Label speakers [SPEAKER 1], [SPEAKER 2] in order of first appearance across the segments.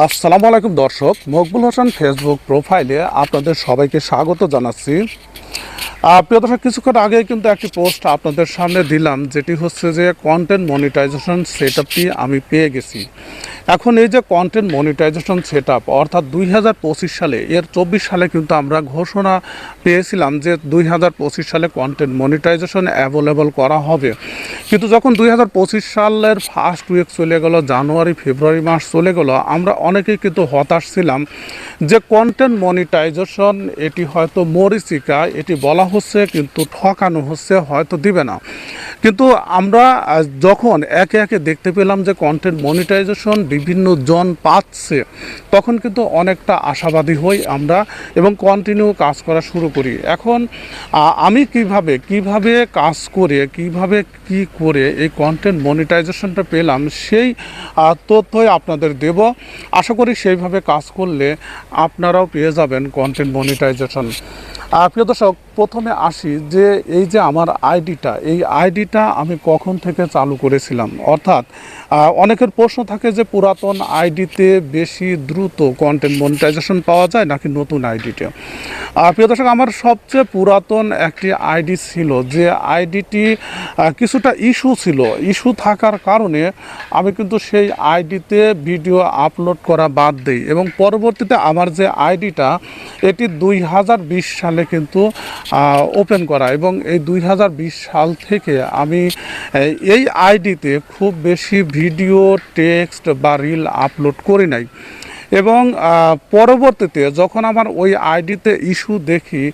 [SPEAKER 1] আসসালামু আলাইকুম দর্শক মকবুল হোসেন ফেসবুক প্রোফাইলে আপনাদের সবাইকে স্বাগত জানাচ্ছি। প্রিয় দর্শক, কিছুক্ষণ আগে কিন্তু একটি পোস্ট আপনাদের সামনে দিলাম, যেটি হচ্ছে যে কন্টেন্ট মনিটাইজেশন সেট আমি পেয়ে গেছি। এখন এই যে কন্টেন্ট মনিটাইজেশন সেট অর্থাৎ দুই হাজার পঁচিশ সালে, এর চব্বিশ সালে কিন্তু আমরা ঘোষণা পেয়েছিলাম যে দুই হাজার পঁচিশ সালে কন্টেন্ট মনিটাইজেশন অ্যাভেলেবল করা হবে। কিন্তু যখন দুই হাজার পঁচিশ সালের ফার্স্ট উইক চলে গেল, জানুয়ারি, ফেব্রুয়ারি মাস চলে গেল, আমরা অনেকেই কিন্তু হতাশ ছিলাম যে কন্টেন্ট মনিটাইজেশন এটি হয়তো মরিচিকা, এটি বলা হচ্ছে, কিন্তু ঠকানো হচ্ছে, হয়তো দিবে না। কিন্তু আমরা যখন একে একে দেখতে পেলাম যে কন্টেন্ট মনিটাইজেশন বিভিন্ন জন পাচ্ছে, তখন কিন্তু অনেকটা আশাবাদী হই আমরা এবং কন্টিনিউ কাজ করা শুরু করি। এখন আমি কীভাবে কীভাবে কাজ করে, কীভাবে কি করে এই কন্টেন্ট মনিটাইজেশনটা পেলাম, সেই তথ্যই আপনাদের দেব। আশা করি সেইভাবে কাজ করলে আপনারাও পেয়ে যাবেন কন্টেন্ট মনিটাইজেশন প্রিয় দর্শক, প্রথমে আসি যে এই যে আমার আইডিটা, এই আইডিটা আমি কখন থেকে চালু করেছিলাম? অর্থাৎ অনেকের প্রশ্ন থাকে যে পুরাতন আইডিতে বেশি দ্রুত কন্টেন্ট মনিটাইজেশন পাওয়া যায় নাকি নতুন আইডিতে? প্রিয় দর্শক, আমার সবচেয়ে পুরাতন একটি আইডি ছিল যে আইডিটি কিছুটা ইস্যু ছিল। ইস্যু থাকার কারণে আমি কিন্তু সেই আইডিতে ভিডিও আপলোড করা বাদ দিই এবং পরবর্তীতে আমার যে আইডিটা, এটি দুই বিশ সালে কিন্তু ওপেন করা। এবং এই দুই হাজার বিশ সাল থেকে আমি এই, আইডিতে খুব বেশি ভিডিও টেক্সট বা রিল আপলোড করি নাই। এবং পরবর্তীতে যখন আমার ওই আইডিতে ইস্যু দেখি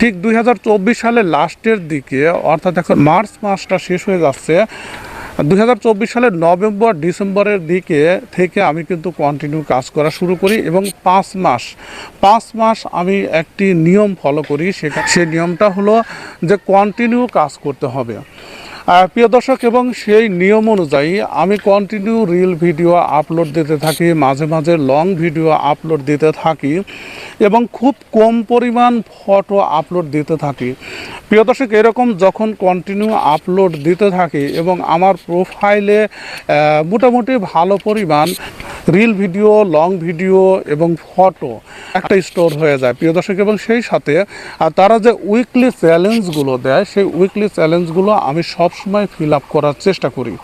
[SPEAKER 1] ঠিক দুই হাজার চব্বিশ সালে লাস্টের দিকে অর্থাৎ এখন মার্চ মাসটা শেষ হয়ে যাচ্ছে দুই হাজার চব্বিশ সালের নভেম্বর, ডিসেম্বরের দিকে থেকে আমি কিন্তু কন্টিনিউ কাজ করা শুরু করি এবং পাঁচ মাস পাঁচ মাস আমি একটি নিয়ম ফলো করি। সেটা সেই নিয়মটা হলো যে কন্টিনিউ কাজ করতে হবে। প্রিয় দর্শক, এবং সেই নিয়ম অনুযায়ী আমি কন্টিনিউ রিল ভিডিও আপলোড দিতে থাকি, মাঝে মাঝে লং ভিডিও আপলোড দিতে থাকি, এবং খুব কম পরিমাণ ফটো আপলোড দিতে থাকি। প্রিয় দর্শক, এরকম যখন কন্টিনিউ আপলোড দিতে থাকি, এবং আমার প্রোফাইলে মোটামুটি ভালো পরিমাণ রিল ভিডিও লং ভিডিও এবং ফটো একটা স্টোর হয়ে যায়। প্রিয় দর্শক, এবং সেই সাথে তারা যে উইকলি চ্যালেঞ্জগুলো দেয়, সেই উইকলি চ্যালেঞ্জগুলো আমি সবসময় ফিল আপ করার চেষ্টা করি।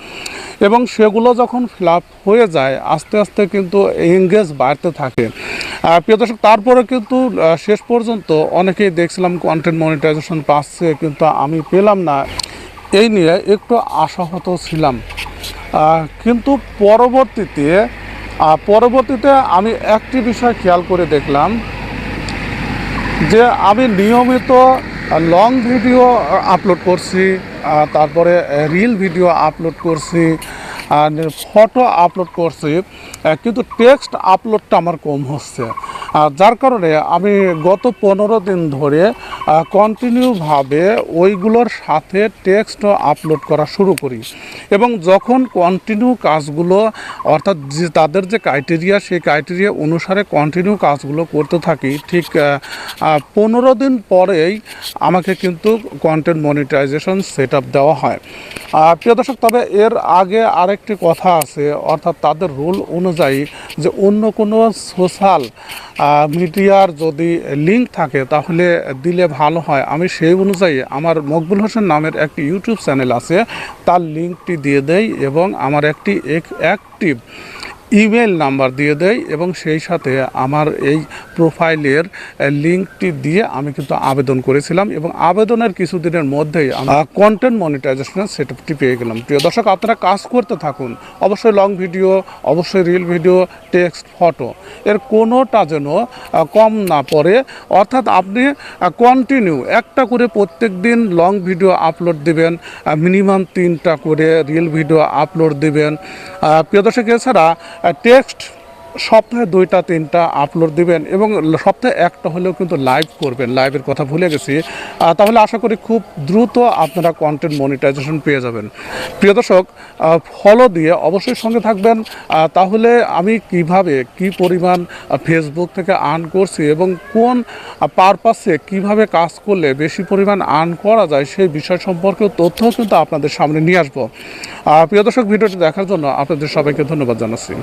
[SPEAKER 1] এবং সেগুলো যখন ফিল আপ হয়ে যায়, আস্তে আস্তে কিন্তু এঙ্গেজ বাড়তে থাকে। প্রিয় দর্শক, তারপরে কিন্তু শেষ পর্যন্ত অনেকেই দেখছিলাম কন্টেন্ট মনিটাইজেশন পাচ্ছে, কিন্তু আমি পেলাম না। এই নিয়ে একটু আশাহত ছিলাম। কিন্তু পরবর্তীতে পরবর্তীতে আমি একটি বিষয় খেয়াল করে দেখলাম যে আমি নিয়মিত লং ভিডিও আপলোড করছি তারপরে রিল ভিডিও আপলোড করছি ফটো আপলোড করছি কিন্তু টেক্সট আপলোডটা আমার কম হচ্ছে। যার কারণে আমি গত পনেরো দিন ধরে কন্টিনিউভাবে ওইগুলোর সাথে টেক্সট আপলোড করা শুরু করি। এবং যখন কন্টিনিউ কাজগুলো, অর্থাৎ যে তাদের যে ক্রাইটেরিয়া সেই ক্রাইটেরিয়া অনুসারে কন্টিনিউ কাজগুলো করতে থাকি, ঠিক পনেরো দিন পরেই আমাকে কিন্তু কন্টেন্ট মনিটাইজেশন সেট দেওয়া হয়। প্রিয় দর্শক, তবে এর আগে আরেকটি কথা আছে, অর্থাৎ তাদের রুল অনুযায়ী যে অন্য কোনো সোশ্যাল মিডিয়ার যদি লিঙ্ক থাকে, তাহলে দিলে ভালো হয়। আমি সেই অনুযায়ী আমার মকবুল হোসেন নামের একটি ইউটিউব চ্যানেল আছে, তার লিঙ্কটি দিয়ে দেই এবং আমার একটি এক অ্যাক্টিভ ইমেল নাম্বার দিয়ে দেয় এবং সেই সাথে আমার এই প্রোফাইলের লিঙ্কটি দিয়ে আমি কিন্তু আবেদন করেছিলাম এবং আবেদনের কিছুদিনের মধ্যেই কন্টেন্ট মনিটাইজেশনের সেটআপটি পেয়ে গেলাম। প্রিয় দর্শক, আপনারা কাজ করতে থাকুন। অবশ্যই লং ভিডিও অবশ্যই রিল ভিডিও টেক্সট ফটো এর কোনোটা যেন কম না পড়ে। অর্থাৎ আপনি কন্টিনিউ একটা করে প্রত্যেক দিন লং ভিডিও আপলোড দিবেন মিনিমাম তিনটা করে রিল ভিডিও আপলোড দিবেন। প্রিয় দর্শক, এছাড়া টেক্সট সপ্তাহে দুইটা, তিনটা আপলোড দিবেন এবং সপ্তাহে একটা হলেও কিন্তু লাইভ করবেন লাইভের কথা ভুলে গেছি। তাহলে আশা করি খুব দ্রুত আপনারা কন্টেন্ট মনিটাইজেশন পেয়ে যাবেন। প্রিয় দর্শক ফলো দিয়ে অবশ্যই সঙ্গে থাকবেন। তাহলে আমি কীভাবে, কি পরিমাণ ফেসবুক থেকে আর্ন করছি এবং কোন পারপাসে কীভাবে কাজ করলে বেশি পরিমাণ আর্ন করা যায় সেই বিষয় সম্পর্কেও তথ্য কিন্তু আপনাদের সামনে নিয়ে আসব। প্রিয় দর্শক, ভিডিওটি দেখার জন্য আপনাদের সবাইকে ধন্যবাদ জানাচ্ছি।